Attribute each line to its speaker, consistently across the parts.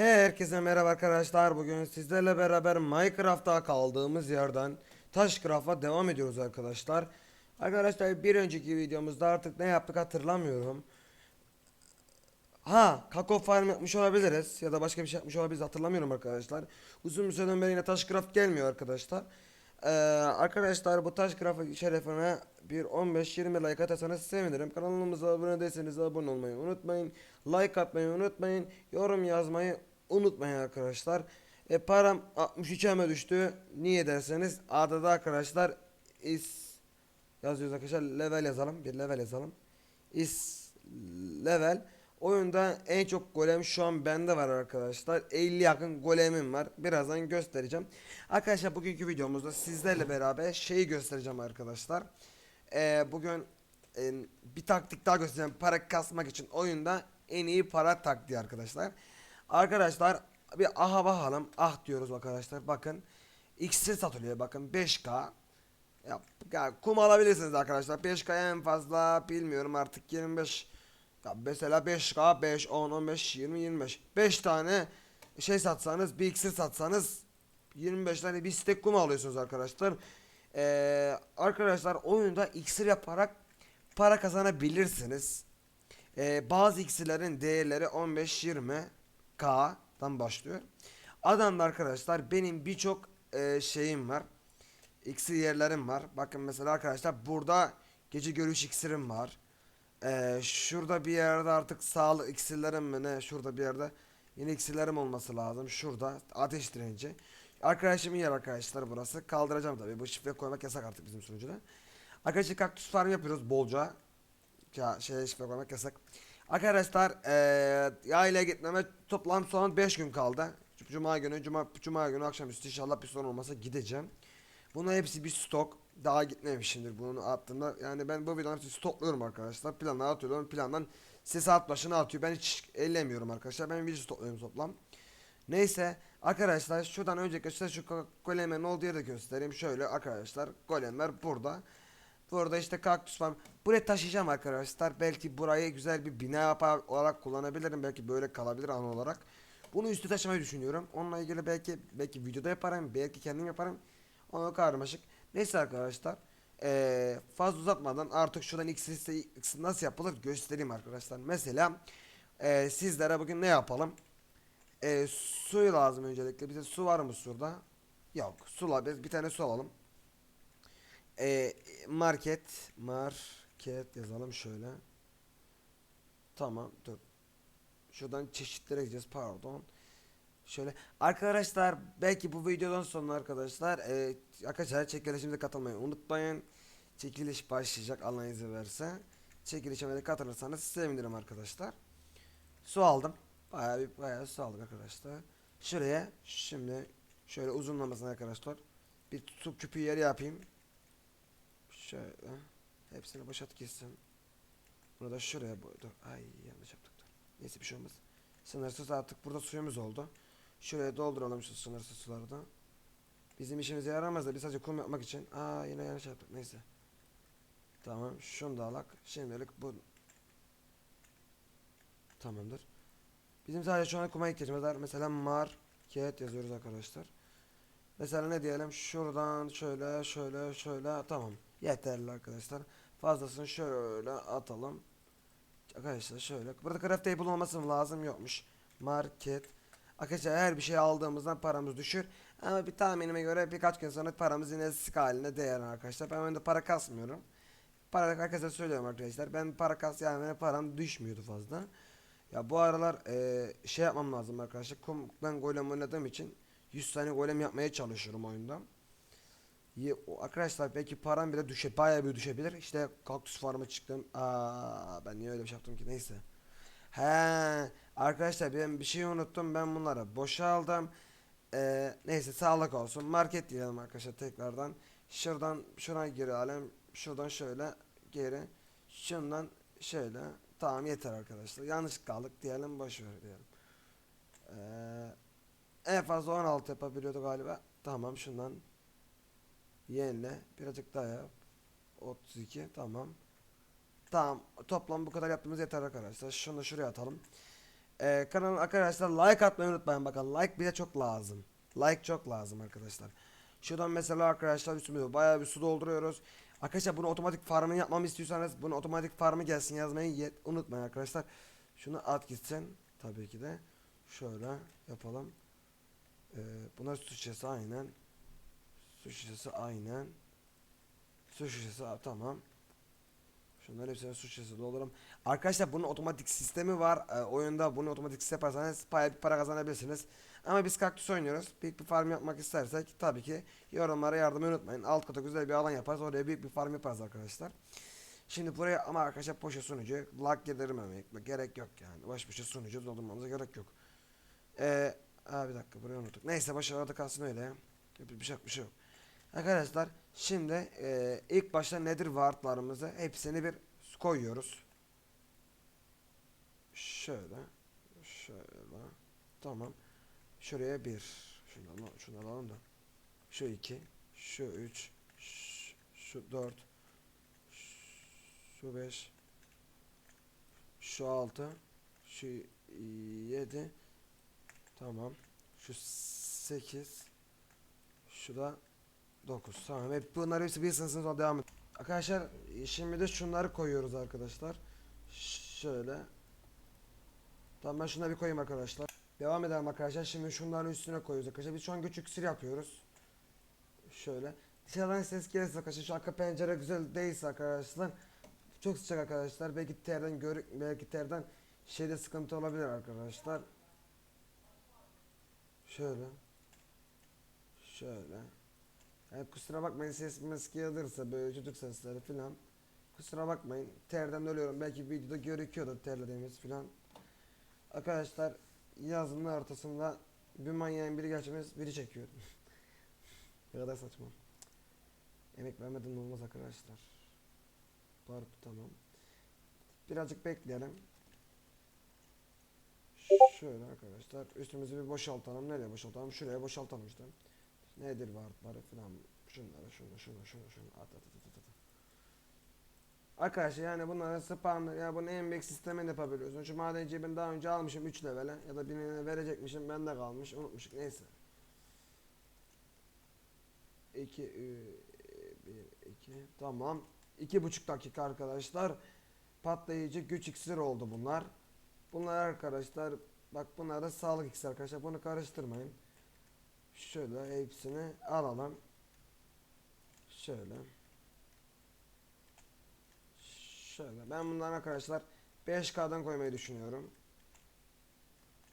Speaker 1: Herkese merhaba arkadaşlar. Bugün sizlerle beraber Minecraft'ta kaldığımız yerden Taşcraft'a devam ediyoruz arkadaşlar. Arkadaşlar bir önceki videomuzda artık ne yaptık hatırlamıyorum. Ha, Kako Farm yapmış olabiliriz ya da başka bir şey yapmış olabiliriz hatırlamıyorum arkadaşlar. Uzun bir süreden beri yine Taşcraft gelmiyor arkadaşlar. Ee, arkadaşlar bu Taşcraft şerefine bir 15-20 like atarsanız sevinirim. Kanalımıza abone değilseniz abone olmayı unutmayın. Like atmayı unutmayın. Yorum yazmayı unutmayın arkadaşlar. E, param 63'e mi düştü? Niye derseniz adada arkadaşlar is yazıyoruz arkadaşlar. Level yazalım. Bir level yazalım. Is level. Oyunda en çok golem şu an bende var arkadaşlar. 50 yakın golemim var. Birazdan göstereceğim. Arkadaşlar bugünkü videomuzda sizlerle beraber şeyi göstereceğim arkadaşlar. Ee, bugün e, bir taktik daha göstereceğim. Para kasmak için oyunda en iyi para taktiği arkadaşlar. Arkadaşlar bir aha bakalım. Ah diyoruz arkadaşlar. Bakın. X'e satılıyor. Bakın 5K. Ya, ya kum alabilirsiniz arkadaşlar. 5K en fazla bilmiyorum artık 25 ya mesela 5K 5 10 15 20 25 5 tane şey satsanız bir iksir satsanız 25 tane bir stek kum alıyorsunuz arkadaşlar. Ee, arkadaşlar oyunda iksir yaparak para kazanabilirsiniz. Ee, bazı iksirlerin değerleri 15-20 K'dan başlıyor. Adamda arkadaşlar benim birçok e, şeyim var. İksir yerlerim var. Bakın mesela arkadaşlar burada gece görüş iksirim var. Ee, şurada bir yerde artık sağlık iksirlerim mi ne? Şurada bir yerde yine iksirlerim olması lazım. Şurada ateş direnci. Arkadaşımın yer arkadaşlar burası. Kaldıracağım tabii. Bu şifre koymak yasak artık bizim sunucuda. Arkadaşlar kaktüs farm yapıyoruz bolca. Ya şey şifre koymak yasak. Arkadaşlar eee yayla gitmeme toplam son 5 gün kaldı. Cuma günü, cuma, cuma günü akşamüstü inşallah bir sorun olmasa gideceğim. Bunun hepsi bir stok. Daha gitmemişimdir bunu attığımda. Yani ben bu videoları stokluyorum arkadaşlar. Planlar atıyorum. Plandan size saat başına atıyor. Ben hiç ellemiyorum arkadaşlar. Ben video stokluyorum toplam. Neyse arkadaşlar şuradan önceki size şu golemin olduğu yeri de göstereyim. Şöyle arkadaşlar golemler burada. Burada işte kaktüs farm. Buraya taşıyacağım arkadaşlar. Belki burayı güzel bir bina yapar olarak kullanabilirim. Belki böyle kalabilir an olarak. Bunu üstü taşımayı düşünüyorum. Onunla ilgili belki belki videoda yaparım. Belki kendim yaparım. Onu karmaşık. Neyse arkadaşlar. Ee, fazla uzatmadan artık şuradan X'i nasıl yapılır göstereyim arkadaşlar. Mesela ee, sizlere bugün ne yapalım? Ee, suyu lazım öncelikle. Bize su var mı şurada? Yok. Su la- biz bir tane su alalım. Ee, market market yazalım şöyle. Tamam dur. Şuradan çeşitlere gideceğiz pardon. Şöyle arkadaşlar belki bu videodan sonra arkadaşlar e, arkadaşlar çekilişimize katılmayı unutmayın. Çekiliş başlayacak Allah izin verse. Çekilişime de katılırsanız sevinirim arkadaşlar. Su aldım. Bayağı bir bayağı su aldık arkadaşlar. Şuraya şimdi şöyle uzunlamasına arkadaşlar bir su küpü yeri yapayım. Şöyle hepsini boşalt gitsin. Bunu da şuraya dur. Ay yanlış yaptık dur. Neyse bir şey olmaz. Sınırsız artık burada suyumuz oldu. Şuraya dolduralım şu sınırsız suları da. Bizim işimize yaramaz da biz sadece kum yapmak için. Aa yine yanlış yaptık neyse. Tamam şunu da alak. Şimdilik bu. Tamamdır. Bizim sadece şu an kuma ihtiyacımız var. Mesela market yazıyoruz arkadaşlar. Mesela ne diyelim şuradan şöyle şöyle şöyle tamam. Yeterli arkadaşlar. Fazlasını şöyle atalım. Arkadaşlar şöyle. Burada craft table olması lazım yokmuş. Market. Arkadaşlar her bir şey aldığımızdan paramız düşür. Ama bir tahminime göre birkaç gün sonra paramız yine sık haline değer arkadaşlar. Ben önde para kasmıyorum. Para arkadaşlar söylüyorum arkadaşlar. Ben para kas yani param düşmüyordu fazla. Ya bu aralar eee, şey yapmam lazım arkadaşlar. Ben golem oynadığım için 100 tane golem yapmaya çalışıyorum oyunda. Arkadaşlar belki param bile düşe bayağı bir düşebilir. İşte kaktüs farmı çıktım. Aa ben niye öyle bir şey yaptım ki neyse. He arkadaşlar ben bir şey unuttum. Ben bunları boşaldım. Ee, neyse sağlık olsun. Market diyelim arkadaşlar tekrardan. Şuradan şuna girelim. Şuradan şöyle geri. Şundan şöyle. Tamam yeter arkadaşlar. Yanlış kaldık diyelim boş ver diyelim. Ee, en fazla 16 yapabiliyordu galiba. Tamam şundan yenile birazcık daha yap. 32 tamam. Tamam toplam bu kadar yaptığımız yeter arkadaşlar. Şunu şuraya atalım. Ee, kanala arkadaşlar like atmayı unutmayın bakın like bize çok lazım. Like çok lazım arkadaşlar. Şuradan mesela arkadaşlar üstümüze bayağı bir su dolduruyoruz. Arkadaşlar bunu otomatik farmını yapmamı istiyorsanız bunu otomatik farmı gelsin yazmayı unutmayın arkadaşlar. Şunu at gitsin tabii ki de. Şöyle yapalım. Ee, buna su şişesi aynen. Su şişesi aynen. Su şişesi tamam. Şunları hepsine su şişesi dolduralım. Arkadaşlar bunun otomatik sistemi var. Ee, oyunda bunu otomatik sistem yaparsanız bayağı bir para kazanabilirsiniz. Ama biz kaktüs oynuyoruz. Büyük bir farm yapmak istersek tabii ki yorumlara yardımı unutmayın. Alt kata güzel bir alan yaparız. Oraya büyük bir farm yaparız arkadaşlar. Şimdi buraya ama arkadaşlar poşet sunucu lag yedirmemek gerek yok yani. Baş başa sunucu doldurmamıza gerek yok. Ee, aa bir dakika burayı unuttuk. Neyse başarıda kalsın öyle. Bir, bir şey, bir şey yok. Arkadaşlar şimdi e, ilk başta nedir wardlarımızı hepsini bir koyuyoruz. Şöyle. Şöyle. Tamam. Şuraya bir. Şunu, al- şunu alalım da. Şu iki. Şu üç. Şu, şu dört. Şu beş. Şu altı. Şu yedi. Tamam. Şu sekiz. Şu da 9. Tamam. Hep bunlar hepsi sınıfın sonra devam et. Arkadaşlar şimdi de şunları koyuyoruz arkadaşlar. Şöyle. Tamam ben şunları bir koyayım arkadaşlar. Devam edelim arkadaşlar. Şimdi şunların üstüne koyuyoruz arkadaşlar. Biz şu an küçük sir yapıyoruz. Şöyle. Dışarıdan ses gelirse arkadaşlar şu arka pencere güzel değilse arkadaşlar. Çok sıcak arkadaşlar. Belki terden görük belki terden şeyde sıkıntı olabilir arkadaşlar. Şöyle. Şöyle. Yani kusura bakmayın ses meski alırsa böyle çocuk sesleri filan. Kusura bakmayın. Terden ölüyorum. Belki videoda görüküyordu terlediğimiz filan. Arkadaşlar yazının ortasında bir manyağın biri geçmez biri çekiyor. ne kadar saçma. Emek vermeden olmaz arkadaşlar. Pardon tamam. Birazcık bekleyelim. Şöyle arkadaşlar üstümüzü bir boşaltalım. Nereye boşaltalım? Şuraya boşaltalım işte. Nedir varlıkları falan. Şunları şunu şunu şunu şunu at at at at at. Arkadaşlar yani bunları spam ya bunu en büyük sistemini yapabiliyorsun. Şu madenciyi ben daha önce almışım 3 levele ya da birine verecekmişim bende kalmış unutmuşum neyse. 2 1 2 tamam. 2,5 dakika arkadaşlar. Patlayıcı güç iksir oldu bunlar. Bunlar arkadaşlar bak bunlar da sağlık iksir arkadaşlar. Bunu karıştırmayın. Şöyle hepsini alalım. Şöyle. Şöyle. Ben bundan arkadaşlar 5K'dan koymayı düşünüyorum.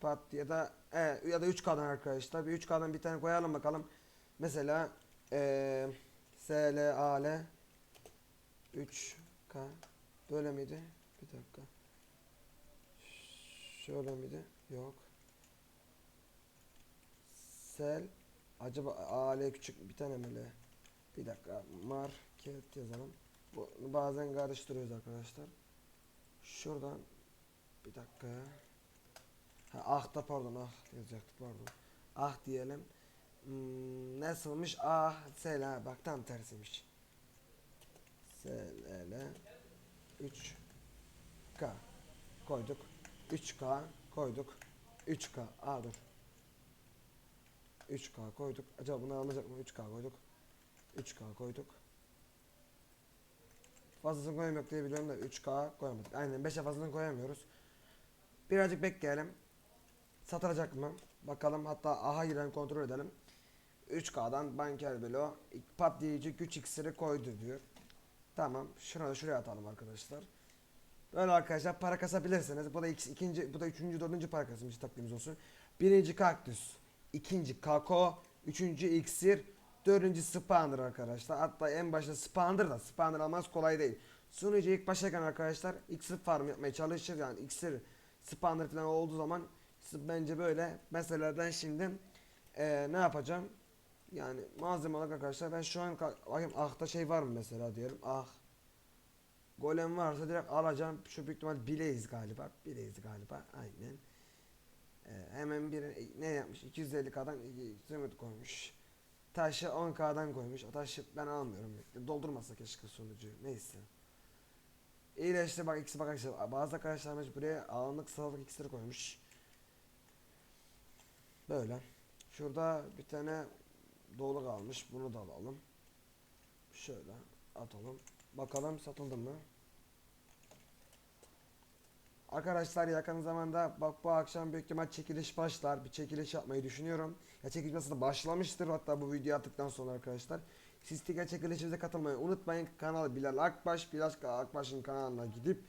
Speaker 1: Pat ya da e, ya da 3K'dan arkadaşlar. Bir 3K'dan bir tane koyalım bakalım. Mesela eee SLAL 3K böyle miydi? Bir dakika. Şöyle miydi? Yok. Sel acaba AL küçük bir tane L? Bir dakika market yazalım. Bu bazen karıştırıyoruz arkadaşlar. Şuradan bir dakika ya. Ha ah da pardon ah yazacaktık pardon. Ah diyelim. Hmm, nasılmış? Ah sel ha bak tam tersiymiş. Sel 3K koyduk. 3K koyduk. 3K. Aa dur. 3K koyduk. Acaba bunu alacak mı? 3K koyduk. 3K koyduk. Fazlasını koymak diye biliyorum da 3K koyamadık. Aynen 5'e fazlasını koyamıyoruz. Birazcık bekleyelim. Satılacak mı? Bakalım hatta aha giren kontrol edelim. 3K'dan banker belo patlayıcı güç iksiri koydu diyor. Tamam. Şunu da şuraya atalım arkadaşlar. Böyle arkadaşlar para kasabilirsiniz. Bu da ik- ikinci, bu da üçüncü, dördüncü para kasımcı taktiğimiz olsun. Birinci kaktüs, ikinci kako, üçüncü iksir, dördüncü spawner arkadaşlar. Hatta en başta spawner da spawner almaz kolay değil. Sunucu ilk başlarken arkadaşlar iksir farm yapmaya çalışır yani iksir spawner falan olduğu zaman bence böyle meselelerden şimdi eee, ne yapacağım? Yani malzeme olarak arkadaşlar ben şu an ka- bakayım ahta şey var mı mesela diyelim ah Golem varsa direkt alacağım. Şu büyük ihtimal bileyiz galiba. Bileyiz galiba. Aynen. Ee, hemen bir ne yapmış? 250k'dan zümrüt koymuş. Taşı 10k'dan koymuş. O taşı ben almıyorum. Doldurmasa keşke sonucu. Neyse. İyileşti bak ikisi bak arkadaşlar. Bazı arkadaşlarımız buraya anlık sağlık iksiri koymuş. Şöyle. Şurada bir tane dolu kalmış. Bunu da alalım. Şöyle atalım. Bakalım satıldı mı? Arkadaşlar yakın zamanda bak bu akşam büyük ihtimal çekiliş başlar. Bir çekiliş yapmayı düşünüyorum. Ya çekiliş nasıl başlamıştır hatta bu videoyu attıktan sonra arkadaşlar. Siz Tiga çekilişimize katılmayı unutmayın. Kanal Bilal Akbaş. Bilal Akbaş'ın kanalına gidip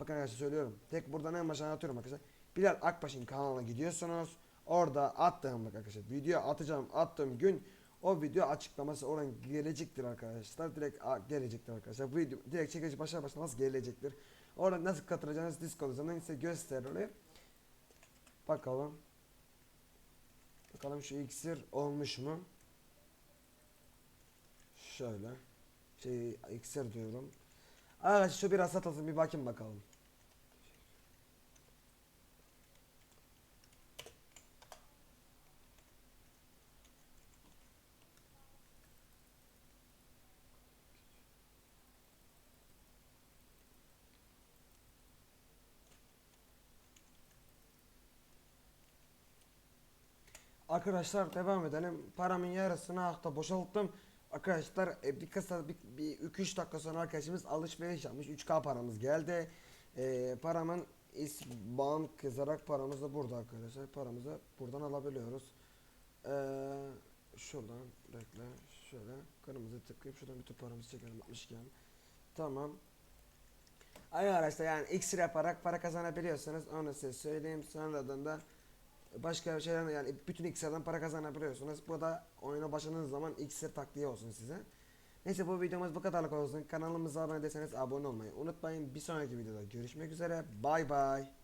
Speaker 1: bakın arkadaşlar söylüyorum. Tek buradan en başa anlatıyorum arkadaşlar. Bilal Akbaş'ın kanalına gidiyorsunuz. Orada attığım bak arkadaşlar video atacağım attığım gün o video açıklaması oradan gelecektir arkadaşlar. Direkt gelecektir arkadaşlar. Bu video direkt çekiliş başlar başlamaz gelecektir. Orada nasıl katılacağınız Discord üzerinden size gösterilir. Bakalım. Bakalım şu iksir olmuş mu? Şöyle. Şey iksir diyorum. Arkadaşlar şu biraz satılsın bir bakayım bakalım. Arkadaşlar devam edelim. Paramın yarısını hafta boşalttım. Arkadaşlar e, bir kısa bir, bir 2-3 dakika sonra arkadaşımız alışveriş yapmış. 3K paramız geldi. E, paramın isban kızarak paramız da burada arkadaşlar. Paramızı buradan alabiliyoruz. E, şuradan bekle. Şöyle kırmızı tıklayıp şuradan bütün paramızı çekelim 60 iken. Tamam. Arkadaşlar yani iksir yaparak para kazanabiliyorsunuz. Onu size söyleyeyim. Sonradan da başka şeylerden yani bütün iksirden para kazanabiliyorsunuz. Bu da oyuna başladığınız zaman iksir taktiği olsun size. Neyse bu videomuz bu kadarlık olsun. Kanalımıza abone değilseniz abone olmayı unutmayın. Bir sonraki videoda görüşmek üzere. Bay bay.